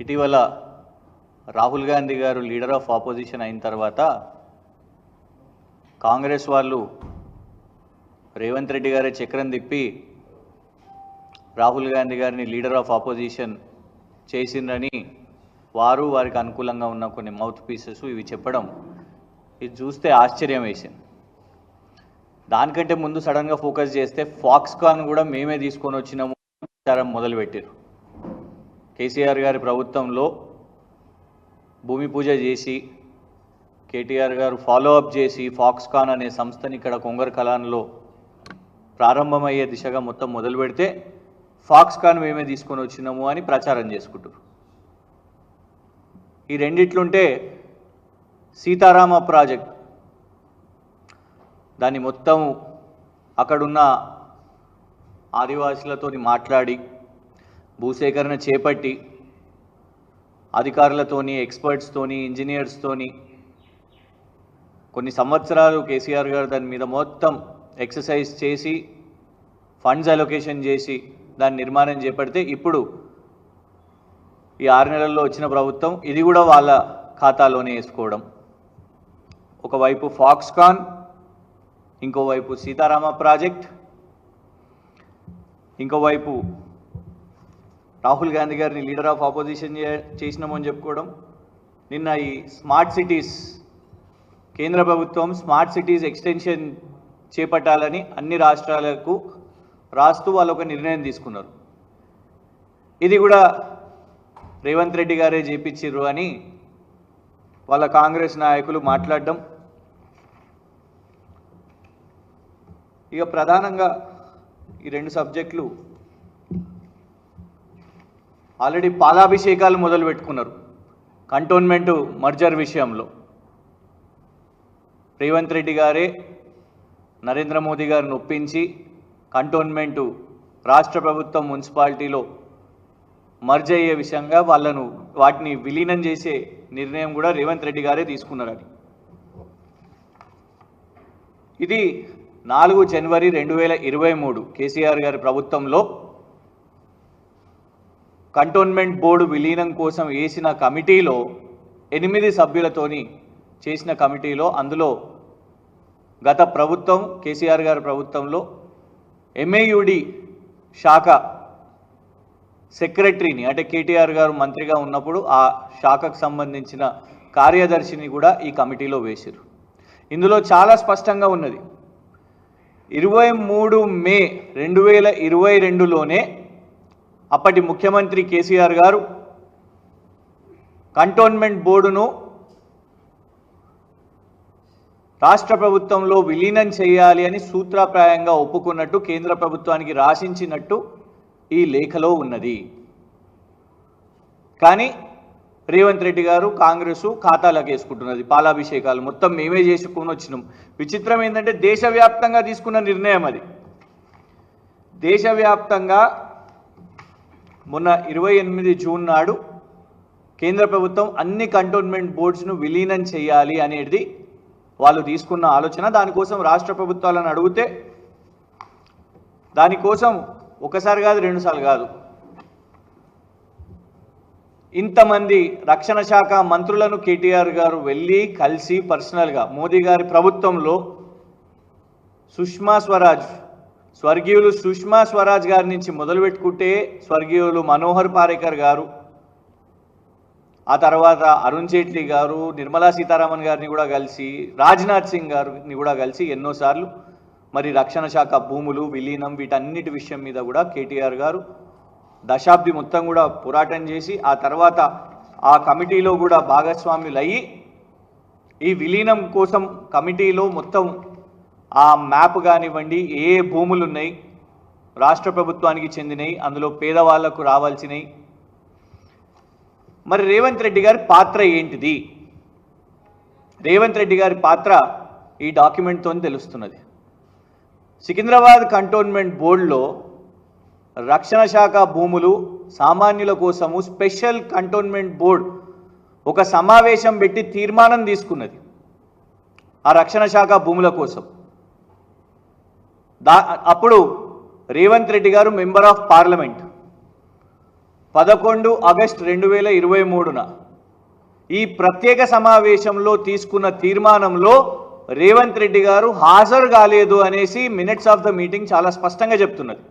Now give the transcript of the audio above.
ఇటీవల రాహుల్ గాంధీ గారు leader of opposition అయిన తర్వాత కాంగ్రెస్ వాళ్ళు రేవంత్ రెడ్డి గారే చక్రం తిప్పి రాహుల్ గాంధీ గారిని లీడర్ ఆఫ్ ఆపోజిషన్ చేసిందని వారు వారికి అనుకూలంగా ఉన్న కొన్ని మౌత్ పీసెస్ ఇవి చెప్పడం ఇది చూస్తే ఆశ్చర్యం వేసింది. దానికంటే ముందు సడన్గా ఫోకస్ చేస్తే ఫాక్స్కాన్ కూడా మేమే తీసుకొని వచ్చినాము ప్రచారం మొదలుపెట్టారు కేసీఆర్ గారి ప్రభుత్వంలో భూమి పూజ చేసి కేటీఆర్ గారు ఫాలో అప్ చేసి ఫాక్స్కాన్ అనే సంస్థని ఇక్కడ కొంగర్ కలాన్లో ప్రారంభమయ్యే దిశగా మొత్తం మొదలు పెడితే ఫాక్స్కాన్ మేమే తీసుకొని వచ్చినాము అని ప్రచారం చేసుకుంటారు ఈ రెండిట్లుంటే సీతారామ ప్రాజెక్ట్. దాన్ని మొత్తం అక్కడున్న ఆదివాసులతోని మాట్లాడి భూసేకరణ చేపట్టి అధికారులతోని ఎక్స్పర్ట్స్తోని ఇంజనీర్స్తోని కొన్ని సంవత్సరాలు కేసీఆర్ గారు దాని మీద మొత్తం ఎక్సర్సైజ్ చేసి ఫండ్స్ అలొకేషన్ చేసి దాని నిర్మాణం చేపడితే ఇప్పుడు ఈ ఆరు నెలల్లో వచ్చిన ప్రభుత్వం ఇది కూడా వాళ్ళ ఖాతాలోనే వేసుకోవడం. ఒకవైపు ఫాక్స్కాన్ ఇంకోవైపు సీతారామ ప్రాజెక్ట్ ఇంకోవైపు రాహుల్ గాంధీ గారిని లీడర్ ఆఫ్ ఆపోజిషన్ చేసినామని చెప్పుకోవడం. నిన్న ఈ స్మార్ట్ సిటీస్ కేంద్ర ప్రభుత్వం స్మార్ట్ సిటీస్ ఎక్స్టెన్షన్ చేపట్టాలని అన్ని రాష్ట్రాలకు రాస్తూ వాళ్ళు ఒక నిర్ణయం తీసుకున్నారు. ఇది కూడా రేవంత్ రెడ్డి గారే చేపించిర్రు అని వాళ్ళ కాంగ్రెస్ నాయకులు మాట్లాడడం. ఇక ప్రధానంగా ఈ రెండు సబ్జెక్టులు ఆల్రెడీ పాలాభిషేకాలు మొదలు పెట్టుకున్నారు. కంటోన్మెంట్ మర్జర్ విషయంలో. రేవంత్ రెడ్డి గారే నరేంద్ర మోదీ గారిని ఒప్పించి కంటోన్మెంటు రాష్ట్ర ప్రభుత్వం మున్సిపాలిటీలో మర్జ్ అయ్యే విషయంగా వాళ్ళను వాటిని విలీనం చేసే నిర్ణయం కూడా రేవంత్ రెడ్డి గారే తీసుకున్నారని. ఇది నాలుగు జనవరి రెండు వేల ఇరవై మూడు కేసీఆర్ గారి ప్రభుత్వంలో కంటోన్మెంట్ బోర్డు విలీనం కోసం వేసిన కమిటీలో ఎనిమిది సభ్యులతోని చేసిన కమిటీలో అందులో గత ప్రభుత్వం కేసీఆర్ గారి ప్రభుత్వంలో ఎంఏయుడి శాఖ సెక్రటరీని అంటే కేటీఆర్ గారు మంత్రిగా ఉన్నప్పుడు ఆ శాఖకు సంబంధించిన కార్యదర్శిని కూడా ఈ కమిటీలో వేశారు ఇందులో చాలా స్పష్టంగా ఉన్నది. ఇరవై మూడు మే రెండు వేల ఇరవై రెండులోనే అప్పటి ముఖ్యమంత్రి కేసీఆర్ గారు కంటోన్మెంట్ బోర్డును రాష్ట్ర ప్రభుత్వంలో విలీనం చేయాలి అని సూత్రప్రాయంగా ఒప్పుకున్నట్టు కేంద్ర ప్రభుత్వానికి రాశించినట్టు ఈ లేఖలో ఉన్నది. కానీ రేవంత్ రెడ్డి గారు కాంగ్రెస్ ఖాతాలకు వేసుకుంటున్నది పాలాభిషేకాలు. మొత్తం మేమే చేసుకుని వచ్చినాం. విచిత్రం ఏంటంటే దేశవ్యాప్తంగా తీసుకున్న నిర్ణయం అది. దేశవ్యాప్తంగా మొన్న ఇరవై ఎనిమిది జూన్ నాడు కేంద్ర ప్రభుత్వం అన్ని కంటోన్మెంట్ బోర్డ్స్ను విలీనం చేయాలి అనేది వాళ్ళు తీసుకున్న ఆలోచన. దానికోసం రాష్ట్ర ప్రభుత్వాలను అడిగితే దానికోసం ఒకసారి కాదు రెండుసార్లు కాదు. ఇంతమంది రక్షణ శాఖ మంత్రులను కేటీఆర్ గారు వెళ్ళి కలిసి పర్సనల్గా మోదీ గారి ప్రభుత్వంలో సుష్మా స్వరాజ్ స్వర్గీయులు సుష్మా స్వరాజ్ గారి నుంచి మొదలు పెట్టుకుంటే స్వర్గీయులు మనోహర్ పారేకర్ గారు ఆ తర్వాత అరుణ్ జైట్లీ గారు నిర్మలా సీతారామన్ గారిని కూడా కలిసి రాజ్నాథ్ సింగ్ గారిని కూడా కలిసి ఎన్నోసార్లు మరి రక్షణ శాఖ భూములు విలీనం వీటన్నిటి విషయం మీద కూడా కేటీఆర్ గారు దశాబ్ది మొత్తం కూడా పోరాటం చేసి ఆ తర్వాత ఆ కమిటీలో కూడా భాగస్వాములు అయ్యి ఈ విలీనం కోసం కమిటీలో మొత్తం ఆ మ్యాప్ కానివ్వండి ఏ ఏ భూములు ఉన్నాయి రాష్ట్ర ప్రభుత్వానికి చెందినవి అందులో పేదవాళ్ళకు రావాల్సినవి మరి రేవంత్ రెడ్డి గారి పాత్ర ఏంటిది? రేవంత్ రెడ్డి గారి పాత్ర ఈ డాక్యుమెంట్తో తెలుస్తున్నది. సికింద్రాబాద్ కంటోన్మెంట్ బోర్డులో రక్షణ శాఖ భూములు సామాన్యుల కోసము స్పెషల్ కంటోన్మెంట్ బోర్డ్ ఒక సమావేశం పెట్టి తీర్మానం తీసుకున్నది. ఆ రక్షణ శాఖ భూముల కోసం. దా అప్పుడు Revanth Reddy garu member of parliament. పదకొండు ఆగస్ట్ రెండు వేల ఇరవై మూడున ఈ ప్రత్యేక సమావేశంలో తీసుకున్న తీర్మానంలో రేవంత్ రెడ్డి గారు హాజరు కాలేదు అనేసి మినిట్స్ ఆఫ్ ద మీటింగ్ చాలా స్పష్టంగా చెప్తున్నది.